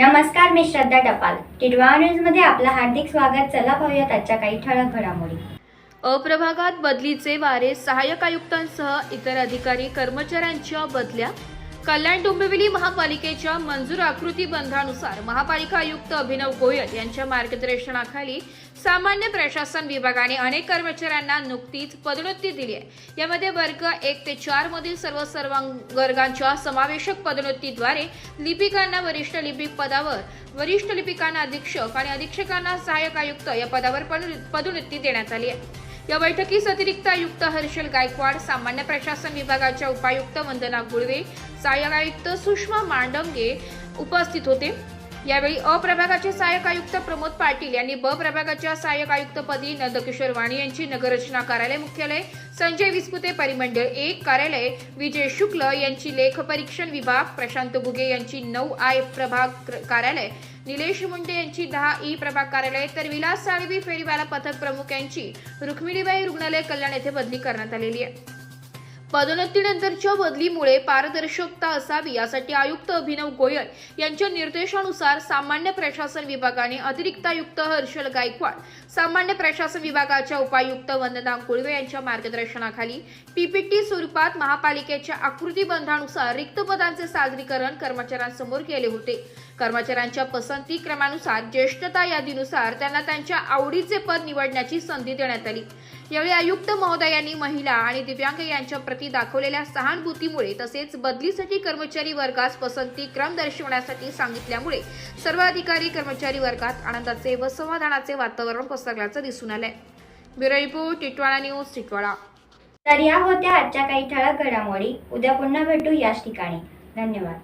नमस्कार मी श्रद्धा टपाल. टिडवा न्यूजमध्ये आपलं हार्दिक स्वागत. चला पाहूयात आजच्या काही ठळक घडामोडी. अप्रभागात बदलीचे वारे सहाय्यक आयुक्तांसह इतर अधिकारी कर्मचाऱ्यांच्या बदल्या कल्याण डोंबिवली महापालिकेच्या मंजूर आकृती बंधानुसार महापालिका आयुक्त अभिनव गोयल यांच्या मार्गदर्शनाखाली सामान्य प्रशासन विभागाने अनेक कर्मचाऱ्यांना नुकतीच पदोन्नती दिली आहे. यामध्ये वर्ग एक ते चार मधील सर्व सर्वांग वर्गांच्या समावेशक पदोन्नतीद्वारे लिपिकांना वरिष्ठ लिपिक पदावर वरिष्ठ लिपिकांना अधीक्षक आणि अधीक्षकांना सहाय्यक आयुक्त या पदावर पद- पदोन्नती देण्यात आली आहे. या बैठकीस अतिरिक्त आयुक्त हर्षल गायकवाड सामान्य प्रशासन विभागाच्या उपायुक्त वंदना गुळवे सहाय्यक आयुक्त सुषमा मांडंगे उपस्थित होते. यावेळी अ प्रभागाचे सहाय्यक आयुक्त प्रमोद पाटील यांनी ब प्रभागाच्या सहाय्यक आयुक्तपदी नंदकिशोर वाणी यांची नगररचना कार्यालय मुख्यालय संजय विस्पुते परिमंडळ एक कार्यालय विजय शुक्ल यांची लेखपरीक्षण विभाग प्रशांत गुगे यांची नऊ आय प्रभाग कार्यालय निलेश मुंडे यांची दहा ई प्रभाग कार्यालय तर विलास साळवी फेरीवाला पथक प्रमुख यांची रुक्मिणीबाई रुग्णालय कल्याण येथे बदली करण्यात आलेली आहे. पदोन्नतीनंतरच्या बदलीमुळे पारदर्शकता असावी यासाठी आयुक्त अभिनव गोयल यांच्या निर्देशानुसार सामान्य प्रशासन विभागाने अतिरिक्त आयुक्त हर्षल गायकवाड सामान्य प्रशासन विभागाच्या उपायुक्त वंदना कुळवे यांच्या मार्गदर्शनाखाली पीपीटी स्वरूपात महापालिकेच्या आकृती बंधानुसार रिक्त पदांचे सादरीकरण कर्मचाऱ्यांसमोर केले होते. कर्मचाऱ्यांच्या पसंती क्रमानुसार ज्येष्ठता यादीनुसार त्यांना त्यांच्या आवडीचे पद निवडण्याची संधी देण्यात आली. यावेळी आयुक्त महोदयांनी महिला आणि दिव्यांग यांच्या प्रती दाखवलेल्या सहानुभूतीमुळे तसेच बदलीसाठी कर्मचारी वर्गास पसंती क्रम दर्शवण्यासाठी सांगितल्यामुळे सर्व अधिकारी कर्मचारी वर्गात आनंदाचे व समाधानाचे वातावरण पसरल्याचं दिसून आलंय. Bureau report Titwala news Titwala तर या होत्या आजच्या काही ठळक घडामोडी. उद्या पुन्हा भेटू याच ठिकाणी. धन्यवाद.